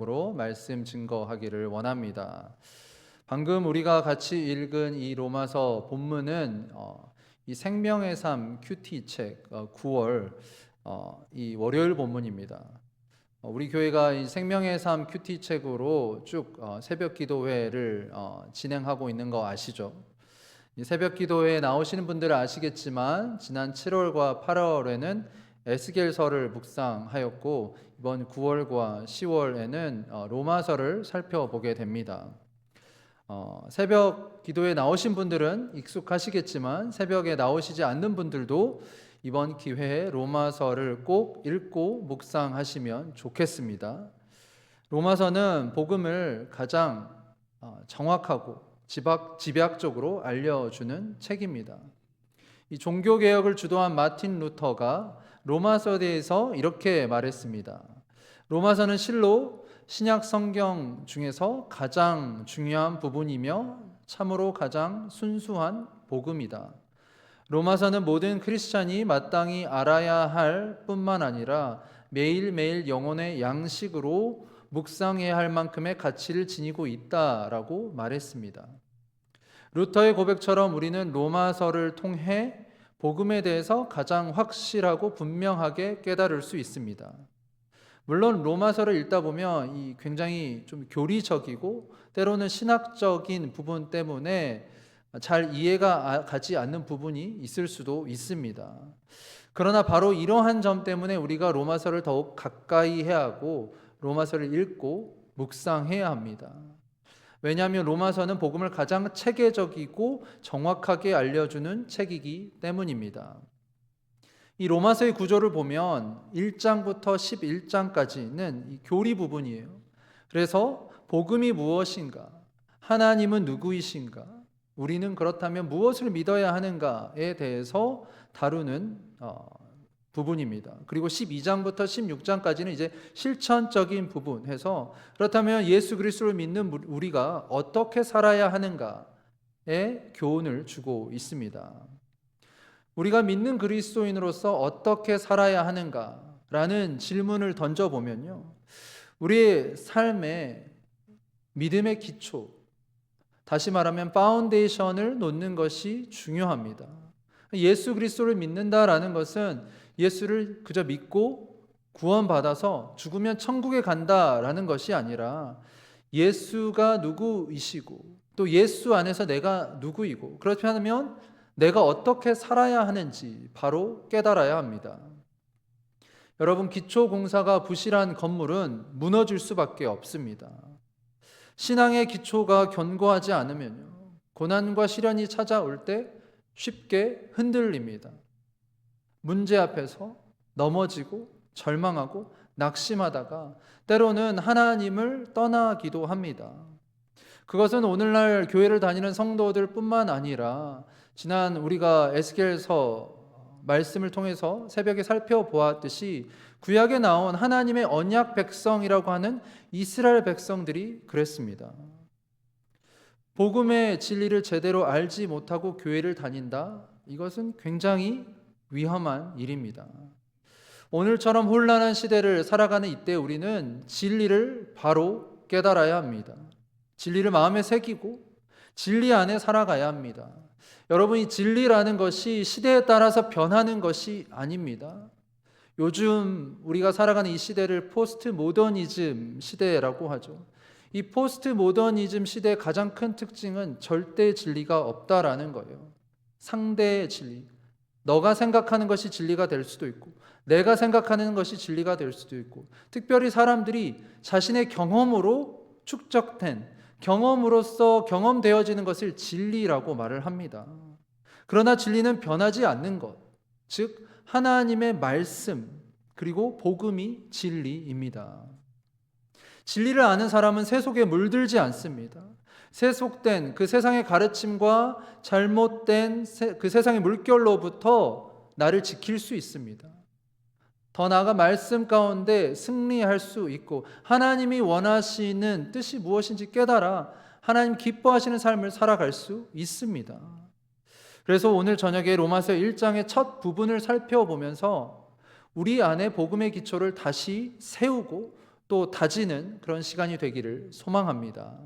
으로 말씀 증거하기를 원합니다. 방금 우리가 같이 읽은 이 로마서 본문은 어, 이 생명의 삶 큐티 책 어, 9월 어, 이 월요일 본문입니다. 어, 우리 교회가 이 생명의 삶 큐티 책으로 쭉 어, 새벽 기도회를 어, 진행하고 있는 거 아시죠? 이 새벽 기도회에 나오시는 분들은 아시겠지만 지난 7월과 8월에는 에스겔서를 묵상하였고 이번 9월과 10월에는 어, 로마서를 살펴보게 됩니다. 어, 새벽 기도에 나오신 분들은 익숙하시겠지만 새벽에 나오시지 않는 분들도 이번 기회에 로마서를 꼭 읽고 묵상하시면 좋겠습니다. 로마서는 복음을 가장 어, 정확하고 집약, 집약적으로 알려주는 책입니다. 이 종교 개혁을 주도한 마틴 루터가 로마서에 대해서 이렇게 말했습니다. 로마서는 실로 신약 성경 중에서 가장 중요한 부분이며 참으로 가장 순수한 복음이다. 로마서는 모든 크리스찬이 마땅히 알아야 할 뿐만 아니라 매일매일 영혼의 양식으로 묵상해야 할 만큼의 가치를 지니고 있다라고 말했습니다. 루터의 고백처럼 우리는 로마서를 통해 복음에 대해서 가장 확실하고 분명하게 깨달을 수 있습니다. 물론 로마서를 읽다 보면 이 굉장히 좀 교리적이고 때로는 신학적인 부분 때문에 잘 이해가 가지 않는 부분이 있을 수도 있습니다. 그러나 바로 이러한 점 때문에 우리가 로마서를 더욱 가까이 해야 하고 로마서를 읽고 묵상해야 합니다. 왜냐하면 로마서는 복음을 가장 체계적이고 정확하게 알려주는 책이기 때문입니다. 이 로마서의 구조를 보면 1장부터 11장까지는 교리 부분이에요. 그래서 복음이 무엇인가? 하나님은 누구이신가? 우리는 그렇다면 무엇을 믿어야 하는가에 대해서 다루는 어, 부분입니다. 그리고 12장부터 16장까지는 이제 실천적인 부분 해서 그렇다면 예수 그리스도를 믿는 우리가 어떻게 살아야 하는가에 교훈을 주고 있습니다. 우리가 믿는 그리스도인으로서 어떻게 살아야 하는가라는 질문을 던져 보면요. 우리의 삶의 믿음의 기초 다시 말하면 파운데이션을 놓는 것이 중요합니다. 예수 그리스도를 믿는다라는 것은 예수를 그저 믿고 구원받아서 죽으면 천국에 간다라는 것이 아니라 예수가 누구이시고 또 예수 안에서 내가 누구이고 그렇다면 내가 어떻게 살아야 하는지 바로 깨달아야 합니다. 여러분 기초 공사가 부실한 건물은 무너질 수밖에 없습니다. 신앙의 기초가 견고하지 않으면요. 고난과 시련이 찾아올 때 쉽게 흔들립니다. 문제 앞에서 넘어지고 절망하고 낙심하다가 때로는 하나님을 떠나기도 합니다. 그것은 오늘날 교회를 다니는 성도들 뿐만 아니라 지난 우리가 에스겔서 말씀을 통해서 새벽에 살펴보았듯이 구약에 나온 하나님의 언약 백성이라고 하는 이스라엘 백성들이 그랬습니다. 복음의 진리를 제대로 알지 못하고 교회를 다닌다. 이것은 굉장히 위험한 일입니다. 오늘처럼 혼란한 시대를 살아가는 이때 우리는 진리를 바로 깨달아야 합니다. 진리를 마음에 새기고 진리 안에 살아가야 합니다. 여러분, 이 진리라는 것이 시대에 따라서 변하는 것이 아닙니다. 요즘 우리가 살아가는 이 시대를 포스트 모더니즘 시대라고 하죠. 이 포스트 모더니즘 시대의 가장 큰 특징은 절대 진리가 없다라는 거예요. 상대의 진리. 너가 생각하는 것이 진리가 될 수도 있고, 내가 생각하는 것이 진리가 될 수도 있고, 특별히 사람들이 자신의 경험으로 축적된 경험으로서 경험되어지는 것을 진리라고 말을 합니다. 그러나 진리는 변하지 않는 것, 즉, 하나님의 말씀, 그리고 복음이 진리입니다. 진리를 아는 사람은 세속에 물들지 않습니다. 세속된 그 세상의 가르침과 잘못된 그 세상의 물결로부터 나를 지킬 수 있습니다. 더 나아가 말씀 가운데 승리할 수 있고 하나님이 원하시는 뜻이 무엇인지 깨달아 하나님 기뻐하시는 삶을 살아갈 수 있습니다. 그래서 오늘 저녁에 로마서 1장의 첫 부분을 살펴보면서 우리 안에 복음의 기초를 다시 세우고 또 다지는 그런 시간이 되기를 소망합니다.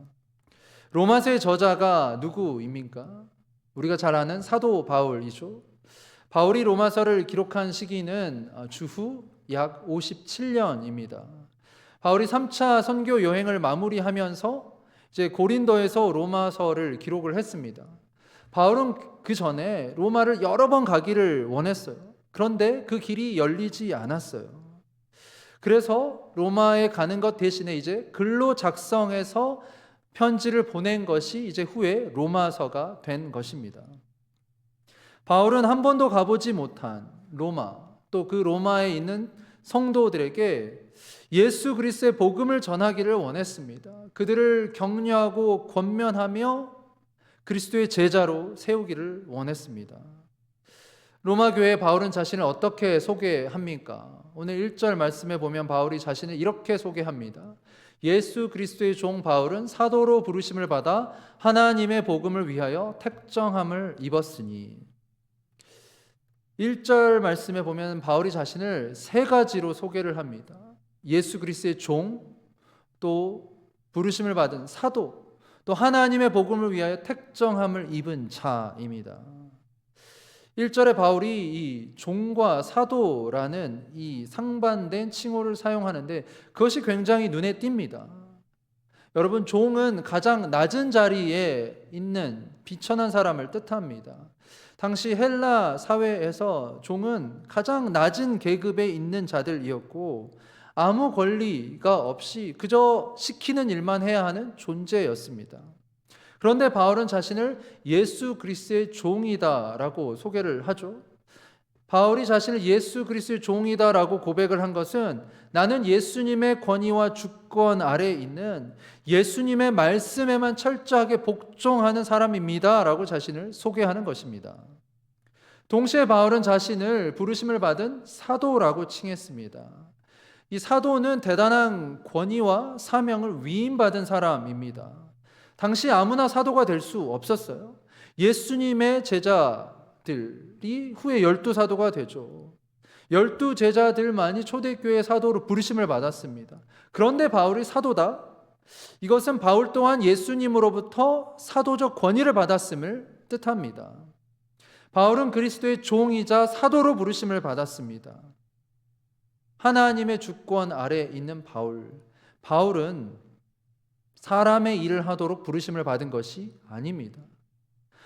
로마서의 저자가 누구입니까? 우리가 잘 아는 사도 바울이죠. 바울이 로마서를 기록한 시기는 어, 주후 약 57년입니다. 바울이 3차 선교 여행을 마무리하면서 이제 고린도에서 로마서를 기록을 했습니다. 바울은 그 전에 로마를 여러 번 가기를 원했어요. 그런데 그 길이 열리지 않았어요. 그래서 로마에 가는 것 대신에 이제 글로 작성해서 편지를 보낸 것이 이제 후에 로마서가 된 것입니다. 바울은 한 번도 가보지 못한 로마, 또 그 로마에 있는 성도들에게 예수 그리스도의 복음을 전하기를 원했습니다. 그들을 격려하고 권면하며 그리스도의 제자로 세우기를 원했습니다. 로마 교회 바울은 자신을 어떻게 소개합니까? 오늘 1절 말씀에 보면 바울이 자신을 이렇게 소개합니다. 예수 그리스도의 종 바울은 사도로 부르심을 받아 하나님의 복음을 위하여 택정함을 입었으니 1절 말씀에 보면 바울이 자신을 세 가지로 소개를 합니다. 예수 그리스도의 종, 또 부르심을 받은 사도, 또 하나님의 복음을 위하여 택정함을 입은 자입니다. 1절에 바울이 이 종과 사도라는 이 상반된 칭호를 사용하는데 그것이 굉장히 눈에 띕니다. 여러분, 종은 가장 낮은 자리에 있는 비천한 사람을 뜻합니다. 당시 헬라 사회에서 종은 가장 낮은 계급에 있는 자들이었고 아무 권리가 없이 그저 시키는 일만 해야 하는 존재였습니다. 그런데 바울은 자신을 예수 그리스도의 종이다라고 소개를 하죠. 바울이 자신을 예수 그리스도의 종이다라고 고백을 한 것은 나는 예수님의 권위와 주권 아래에 있는 예수님의 말씀에만 철저하게 복종하는 사람입니다라고 자신을 소개하는 것입니다. 동시에 바울은 자신을 부르심을 받은 사도라고 칭했습니다. 이 사도는 대단한 권위와 사명을 위임받은 사람입니다. 당시 아무나 사도가 될 수 없었어요. 예수님의 제자들이 후에 열두 사도가 되죠. 열두 제자들만이 초대교회 사도로 부르심을 받았습니다. 그런데 바울이 사도다? 이것은 바울 또한 예수님으로부터 사도적 권위를 받았음을 뜻합니다. 바울은 그리스도의 종이자 사도로 부르심을 받았습니다. 하나님의 주권 아래 있는 바울. 바울은 사람의 일을 하도록 부르심을 받은 것이 아닙니다.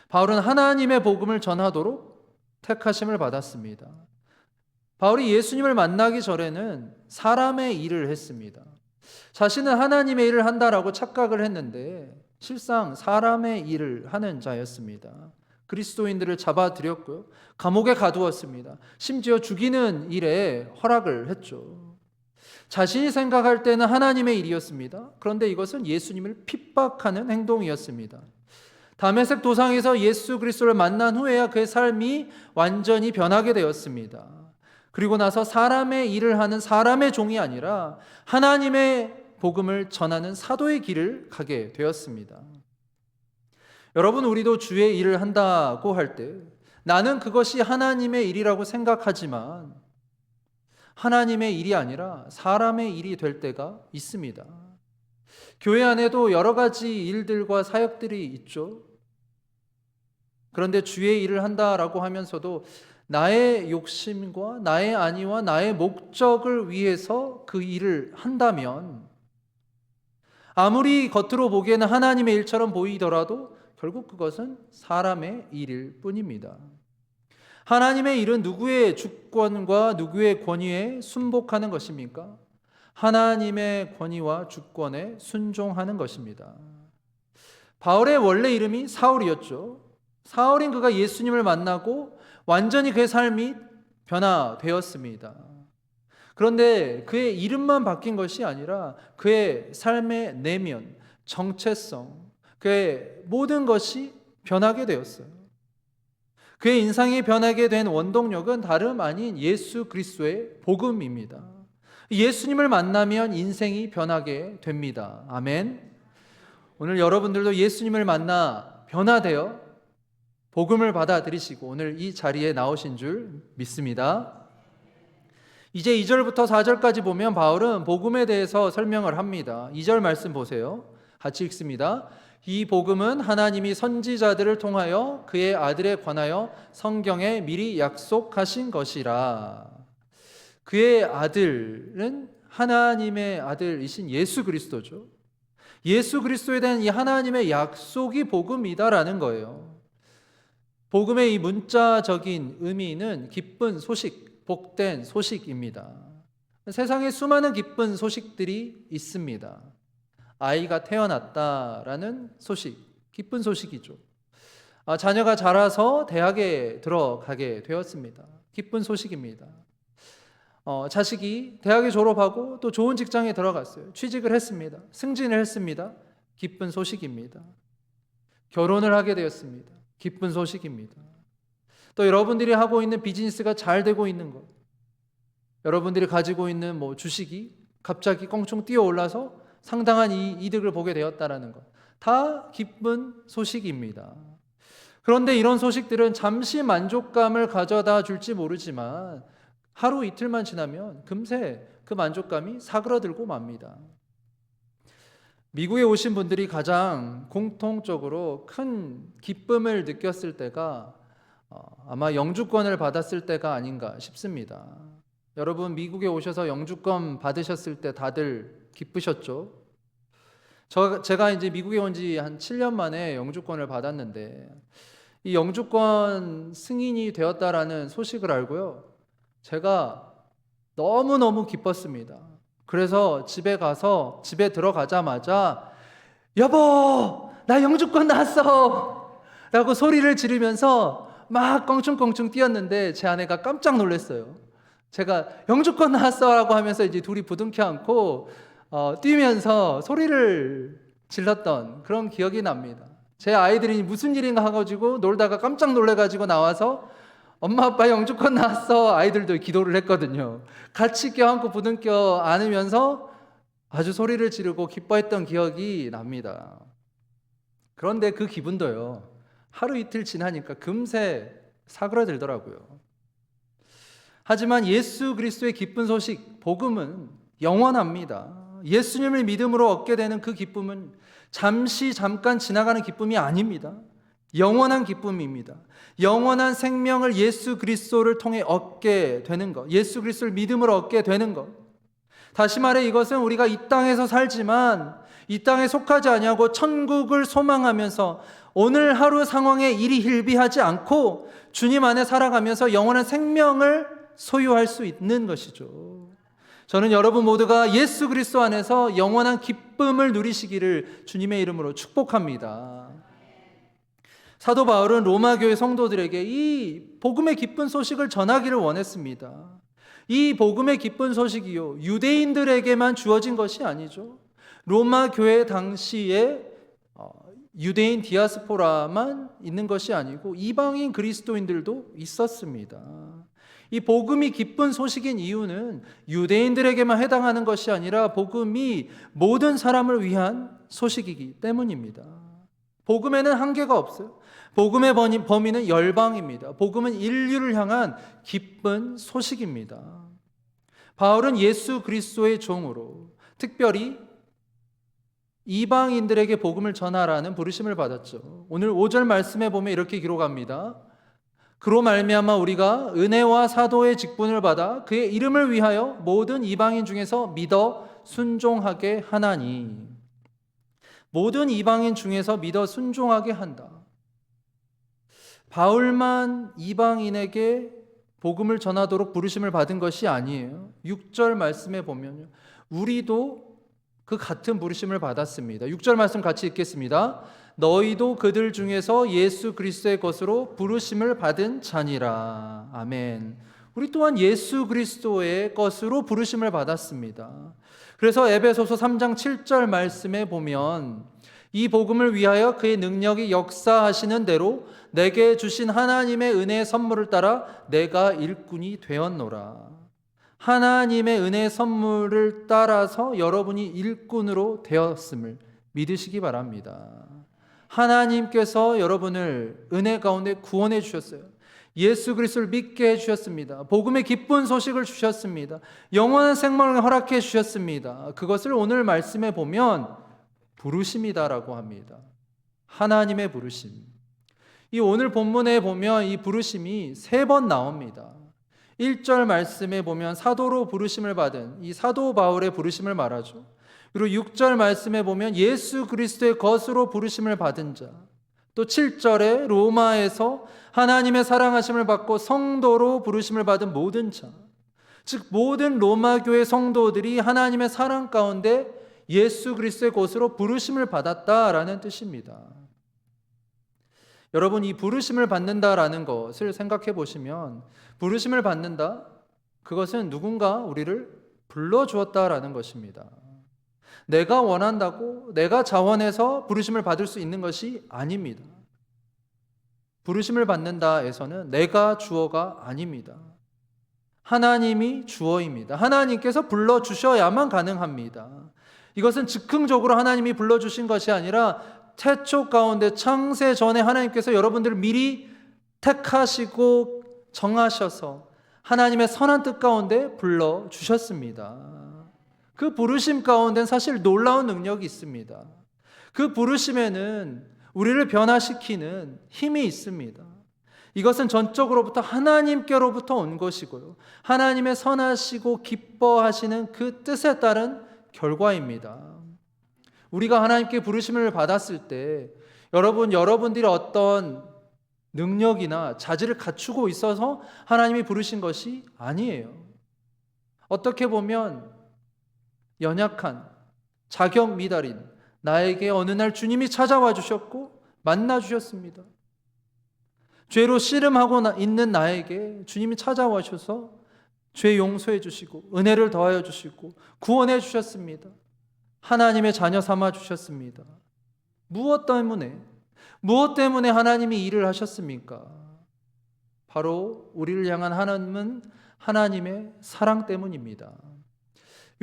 바울은 하나님의 복음을 전하도록 택하심을 받았습니다. 바울이 예수님을 만나기 전에는 사람의 일을 했습니다. 자신은 하나님의 일을 한다라고 착각을 했는데 실상 사람의 일을 하는 자였습니다. 그리스도인들을 잡아들였고요. 감옥에 가두었습니다. 심지어 죽이는 일에 허락을 했죠. 자신이 생각할 때는 하나님의 일이었습니다. 그런데 이것은 예수님을 핍박하는 행동이었습니다. 담에색 도상에서 예수 그리스도를 만난 후에야 그의 삶이 완전히 변하게 되었습니다. 그리고 나서 사람의 일을 하는 사람의 종이 아니라 하나님의 복음을 전하는 사도의 길을 가게 되었습니다. 여러분, 우리도 주의 일을 한다고 할 때 나는 그것이 하나님의 일이라고 생각하지만 하나님의 일이 아니라 사람의 일이 될 때가 있습니다. 교회 안에도 여러 가지 일들과 사역들이 있죠. 그런데 주의 일을 한다라고 하면서도 나의 욕심과 나의 안위와 나의 목적을 위해서 그 일을 한다면 아무리 겉으로 보기에는 하나님의 일처럼 보이더라도 결국 그것은 사람의 일일 뿐입니다. 하나님의 일은 누구의 주권과 누구의 권위에 순복하는 것입니까? 하나님의 권위와 주권에 순종하는 것입니다. 바울의 원래 이름이 사울이었죠. 사울인 그가 예수님을 만나고 완전히 그의 삶이 변화되었습니다. 그런데 그의 이름만 바뀐 것이 아니라 그의 삶의 내면, 정체성, 그의 모든 것이 변하게 되었어요. 그의 인상이 변하게 된 원동력은 다름 아닌 예수 그리스도의 복음입니다. 예수님을 만나면 인생이 변하게 됩니다. 아멘. 오늘 여러분들도 예수님을 만나 변화되어 복음을 받아들이시고 오늘 이 자리에 나오신 줄 믿습니다. 이제 2절부터 4절까지 보면 바울은 복음에 대해서 설명을 합니다. 2절 말씀 보세요. 같이 읽습니다. 이 복음은 하나님이 선지자들을 통하여 그의 아들에 관하여 성경에 미리 약속하신 것이라. 그의 아들은 하나님의 아들이신 예수 그리스도죠. 예수 그리스도에 대한 이 하나님의 약속이 복음이다라는 거예요. 복음의 이 문자적인 의미는 기쁜 소식, 복된 소식입니다. 세상에 수많은 기쁜 소식들이 있습니다. 아이가 태어났다라는 소식, 기쁜 소식이죠. 아, 자녀가 자라서 대학에 들어가게 되었습니다. 기쁜 소식입니다. 어, 자식이 대학에 졸업하고 또 좋은 직장에 들어갔어요. 취직을 했습니다. 승진을 했습니다. 기쁜 소식입니다. 결혼을 하게 되었습니다. 기쁜 소식입니다. 또 여러분들이 하고 있는 비즈니스가 잘 되고 있는 것, 여러분들이 가지고 있는 뭐 주식이 갑자기 껑충 뛰어 올라서 상당한 이 이득을 보게 되었다라는 것, 다 기쁜 소식입니다. 그런데 이런 소식들은 잠시 만족감을 가져다 줄지 모르지만 하루 이틀만 지나면 금세 그 만족감이 사그러들고 맙니다. 미국에 오신 분들이 가장 공통적으로 큰 기쁨을 느꼈을 때가 어, 아마 영주권을 받았을 때가 아닌가 싶습니다. 여러분 미국에 오셔서 영주권 받으셨을 때 다들 기쁘셨죠? 저 제가 이제 미국에 온 지 한 7년 만에 영주권을 받았는데 이 영주권 승인이 되었다라는 소식을 알고요. 제가 너무너무 기뻤습니다. 그래서 집에 가서 집에 들어가자마자 여보, 나 영주권 나왔어! 라고 소리를 지르면서 막 껑충껑충 뛰었는데 제 아내가 깜짝 놀랐어요. 제가 영주권 나왔어! 라고 하면서 이제 둘이 부둥켜 안고 어, 뛰면서 소리를 질렀던 그런 기억이 납니다. 제 아이들이 무슨 일인가 해가지고 놀다가 깜짝 놀래가지고 나와서 엄마 아빠 영주권 나왔어 아이들도 기도를 했거든요. 같이 껴안고 부둥켜 안으면서 아주 소리를 지르고 기뻐했던 기억이 납니다. 그런데 그 기분도요 하루 이틀 지나니까 금세 사그라들더라고요. 하지만 예수 그리스도의 기쁜 소식 복음은 영원합니다. 예수님을 믿음으로 얻게 되는 그 기쁨은 잠시 잠깐 지나가는 기쁨이 아닙니다. 영원한 기쁨입니다. 영원한 생명을 예수 그리스도를 통해 얻게 되는 것, 예수 그리스도를 믿음으로 얻게 되는 것. 다시 말해 이것은 우리가 이 땅에서 살지만 이 땅에 속하지 아니하고 천국을 소망하면서 오늘 하루 상황에 일이 hil비하지 않고 주님 안에 살아가면서 영원한 생명을 소유할 수 있는 것이죠. 저는 여러분 모두가 예수 그리스도 안에서 영원한 기쁨을 누리시기를 주님의 이름으로 축복합니다. 사도 바울은 로마 교회 성도들에게 이 복음의 기쁜 소식을 전하기를 원했습니다. 이 복음의 기쁜 소식이요 유대인들에게만 주어진 것이 아니죠. 로마 교회 당시에 어, 유대인 디아스포라만 있는 것이 아니고 이방인 그리스도인들도 있었습니다. 이 복음이 기쁜 소식인 이유는 유대인들에게만 해당하는 것이 아니라 복음이 모든 사람을 위한 소식이기 때문입니다. 복음에는 한계가 없어요. 복음의 범위는 열방입니다. 복음은 인류를 향한 기쁜 소식입니다. 바울은 예수 그리스도의 종으로 특별히 이방인들에게 복음을 전하라는 부르심을 받았죠. 오늘 5절 말씀에 보면 이렇게 기록합니다. 그로 말미암아 우리가 은혜와 사도의 직분을 받아 그의 이름을 위하여 모든 이방인 중에서 믿어 순종하게 하나니 모든 이방인 중에서 믿어 순종하게 한다. 바울만 이방인에게 복음을 전하도록 부르심을 받은 것이 아니에요. 6절 말씀에 보면요. 우리도 그 같은 부르심을 받았습니다. 6절 말씀 같이 읽겠습니다. 너희도 그들 중에서 예수 그리스도의 것으로 부르심을 받은 자니라. 아멘. 우리 또한 예수 그리스도의 것으로 부르심을 받았습니다. 그래서 에베소서 3장 7절 말씀에 보면 이 복음을 위하여 그의 능력이 역사하시는 대로 내게 주신 하나님의 은혜의 선물을 따라 내가 일꾼이 되었노라. 하나님의 은혜의 선물을 따라서 여러분이 일꾼으로 되었음을 믿으시기 바랍니다. 하나님께서 여러분을 은혜 가운데 구원해 주셨어요. 예수 그리스도를 믿게 해 주셨습니다. 복음의 기쁜 소식을 주셨습니다. 영원한 생명을 허락해 주셨습니다. 그것을 오늘 말씀에 보면 부르심이다라고 합니다. 하나님의 부르심. 이 오늘 본문에 보면 이 부르심이 세 번 나옵니다. 1절 말씀에 보면 사도로 부르심을 받은 이 사도 바울의 부르심을 말하죠. 그리고 6절 말씀에 보면 예수 그리스도의 것으로 부르심을 받은 자. 또 7절에 로마에서 하나님의 사랑하심을 받고 성도로 부르심을 받은 모든 자. 즉 모든 로마 교회 성도들이 하나님의 사랑 가운데 예수 그리스도의 것으로 부르심을 받았다라는 뜻입니다. 여러분 이 부르심을 받는다라는 것을 생각해 보시면 부르심을 받는다 그것은 누군가 우리를 불러 주었다라는 것입니다. 내가 원한다고 내가 자원해서 부르심을 받을 수 있는 것이 아닙니다. 부르심을 받는다에서는 내가 주어가 아닙니다. 하나님이 주어입니다. 하나님께서 불러 주셔야만 가능합니다. 이것은 즉흥적으로 하나님이 불러 주신 것이 아니라 태초 가운데 창세 전에 하나님께서 여러분들을 미리 택하시고 정하셔서 하나님의 선한 뜻 가운데 불러 주셨습니다. 그 부르심 가운데 사실 놀라운 능력이 있습니다. 그 부르심에는 우리를 변화시키는 힘이 있습니다. 이것은 전적으로부터 하나님께로부터 온 것이고요. 하나님의 선하시고 기뻐하시는 그 뜻에 따른 결과입니다. 우리가 하나님께 부르심을 받았을 때 여러분 여러분들이 어떤 능력이나 자질을 갖추고 있어서 하나님이 부르신 것이 아니에요. 어떻게 보면 연약한 자격 미달인 나에게 어느 날 주님이 찾아와 주셨고 만나 주셨습니다. 죄로 씨름하고 있는 나에게 주님이 찾아와 주셔서 죄 용서해 주시고 은혜를 더하여 주시고 구원해 주셨습니다. 하나님의 자녀 삼아 주셨습니다. 무엇 때문에 무엇 때문에 하나님이 일을 하셨습니까? 바로 우리를 향한 하나님은 하나님의 사랑 때문입니다.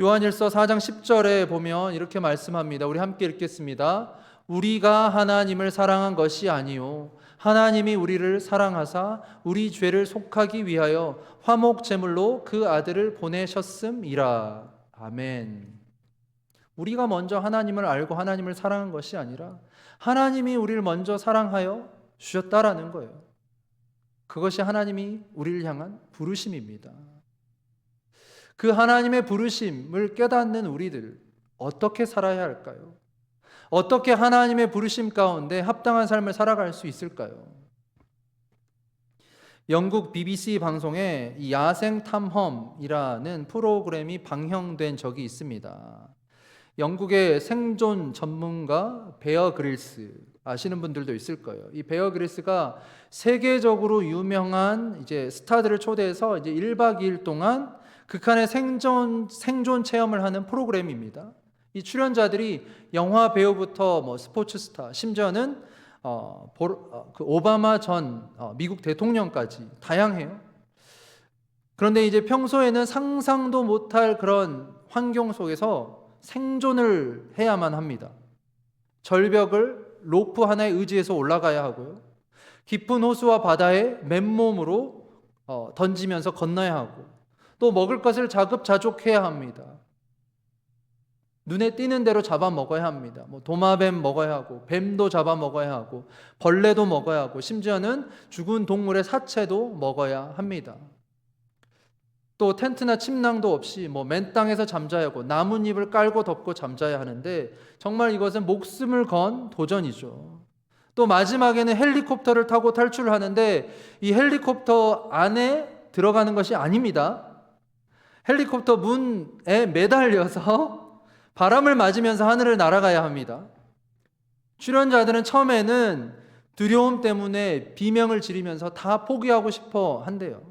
요한일서 4장 10절에 보면 이렇게 말씀합니다. 우리 함께 읽겠습니다. 우리가 하나님을 사랑한 것이 아니요 하나님이 우리를 사랑하사 우리 죄를 속하기 위하여 화목 제물로 그 아들을 보내셨음이라. 아멘. 우리가 먼저 하나님을 알고 하나님을 사랑한 것이 아니라 하나님이 우리를 먼저 사랑하여 주셨다라는 거예요. 그것이 하나님이 우리를 향한 부르심입니다. 그 하나님의 부르심을 깨닫는 우리들 어떻게 살아야 할까요? 어떻게 하나님의 부르심 가운데 합당한 삶을 살아갈 수 있을까요? 영국 BBC 방송에 이 야생 탐험이라는 프로그램이 방영된 적이 있습니다. 영국의 생존 전문가 베어 그릴스 아시는 분들도 있을 거예요. 이 베어 그릴스가 세계적으로 유명한 이제 스타들을 초대해서 이제 1박 2일 동안 극한의 생존 생존 체험을 하는 프로그램입니다. 이 출연자들이 영화 배우부터 뭐 스포츠 스타, 심지어는 어, 보, 어, 그 오바마 전 어, 미국 대통령까지 다양해요. 그런데 이제 평소에는 상상도 못할 그런 환경 속에서 생존을 해야만 합니다. 절벽을 로프 하나에 의지해서 올라가야 하고요. 깊은 호수와 바다에 맨몸으로 어, 던지면서 건너야 하고 또 먹을 것을 자급자족해야 합니다. 눈에 띄는 대로 잡아 먹어야 합니다. 뭐 도마뱀 먹어야 하고 뱀도 잡아 먹어야 하고 벌레도 먹어야 하고 심지어는 죽은 동물의 사체도 먹어야 합니다. 또 텐트나 침낭도 없이 뭐 맨 땅에서 잠자야 하고 나뭇잎을 깔고 덮고 잠자야 하는데 정말 이것은 목숨을 건 도전이죠. 또 마지막에는 헬리콥터를 타고 탈출하는데 이 헬리콥터 안에 들어가는 것이 아닙니다. 헬리콥터 문에 매달려서 바람을 맞으면서 하늘을 날아가야 합니다. 출연자들은 처음에는 두려움 때문에 비명을 지르면서 다 포기하고 싶어 한대요.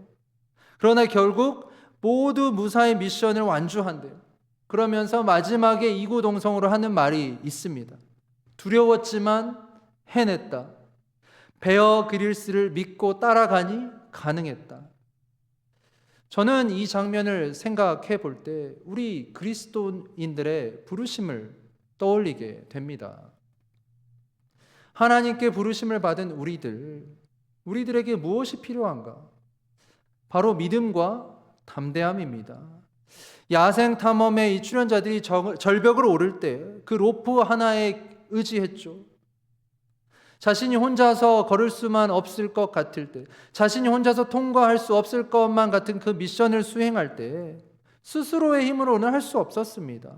그러나 결국 모두 무사히 미션을 완주한대요. 그러면서 마지막에 이구동성으로 하는 말이 있습니다. 두려웠지만 해냈다. 베어 그릴스를 믿고 따라가니 가능했다. 저는 이 장면을 생각해 볼 때 우리 그리스도인들의 부르심을 떠올리게 됩니다. 하나님께 부르심을 받은 우리들, 우리들에게 무엇이 필요한가? 바로 믿음과 담대함입니다. 야생 탐험의 이 출연자들이 정- 절벽을 오를 때 그 로프 하나에 의지했죠. 자신이 혼자서 걸을 수만 없을 것 같을 때, 자신이 혼자서 통과할 수 없을 것만 같은 그 미션을 수행할 때, 스스로의 힘으로는 할 수 없었습니다.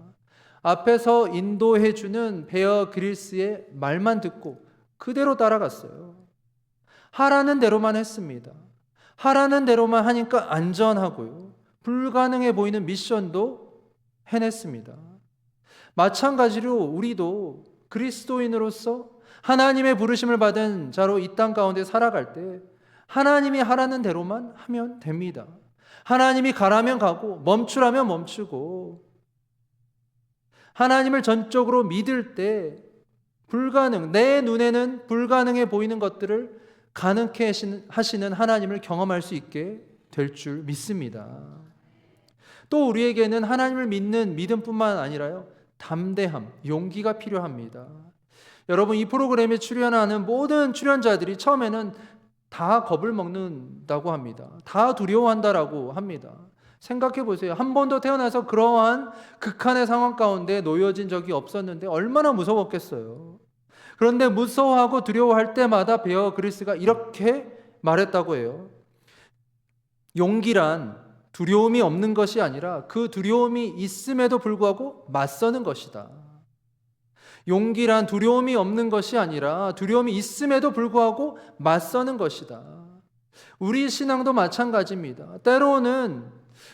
앞에서 인도해 주는 베어 그릴스의 말만 듣고 그대로 따라갔어요. 하라는 대로만 했습니다. 하라는 대로만 하니까 안전하고요. 불가능해 보이는 미션도 해냈습니다. 마찬가지로 우리도 그리스도인으로서 하나님의 부르심을 받은 자로 이 땅 가운데 살아갈 때 하나님이 하라는 대로만 하면 됩니다. 하나님이 가라면 가고 멈추라면 멈추고 하나님을 전적으로 믿을 때 불가능, 내 눈에는 불가능해 보이는 것들을 가능케 하시는- 하나님을 경험할 수 있게 될 줄 믿습니다. 또 우리에게는 하나님을 믿는 믿음뿐만 아니라요, 담대함, 용기가 필요합니다. 여러분, 이 프로그램에 출연하는 모든 출연자들이 처음에는 다 겁을 먹는다고 합니다. 다 두려워한다라고 합니다. 생각해 보세요. 한 번도 태어나서 그러한 극한의 상황 가운데 놓여진 적이 없었는데 얼마나 무서웠겠어요. 그런데 무서워하고 두려워할 때마다 베어 그리스가 이렇게 말했다고 해요. 용기란 두려움이 없는 것이 아니라 그 두려움이 있음에도 불구하고 맞서는 것이다. 용기란 두려움이 없는 것이 아니라 두려움이 있음에도 불구하고 맞서는 것이다. 우리 신앙도 마찬가지입니다. 때로는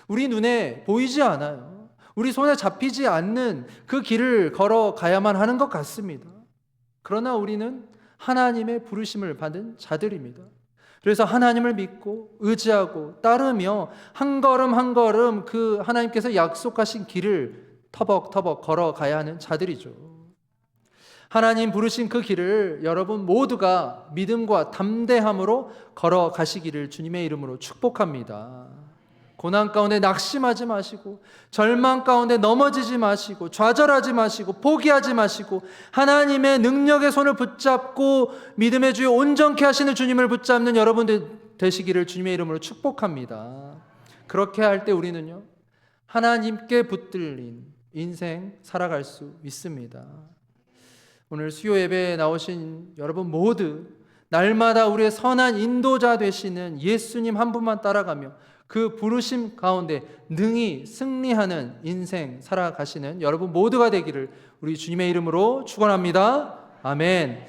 우리 눈에 보이지 않아요. 우리 손에 잡히지 않는 그 길을 걸어가야만 하는 것 같습니다. 그러나 우리는 하나님의 부르심을 받은 자들입니다. 그래서 하나님을 믿고 의지하고 따르며 한 걸음 한 걸음 그 하나님께서 약속하신 길을 터벅터벅 걸어가야 하는 자들이죠. 하나님 부르신 그 길을 여러분 모두가 믿음과 담대함으로 걸어가시기를 주님의 이름으로 축복합니다. 고난 가운데 낙심하지 마시고 절망 가운데 넘어지지 마시고 좌절하지 마시고 포기하지 마시고 하나님의 능력의 손을 붙잡고 믿음의 주에 온전케 하시는 주님을 붙잡는 여러분들 되시기를 주님의 이름으로 축복합니다. 그렇게 할 때 우리는요 하나님께 붙들린 인생 살아갈 수 있습니다. 오늘 수요 예배에 나오신 여러분 모두 날마다 우리의 선한 인도자 되시는 예수님 한 분만 따라가며 그 부르심 가운데 능히 승리하는 인생 살아가시는 여러분 모두가 되기를 우리 주님의 이름으로 축원합니다. 아멘.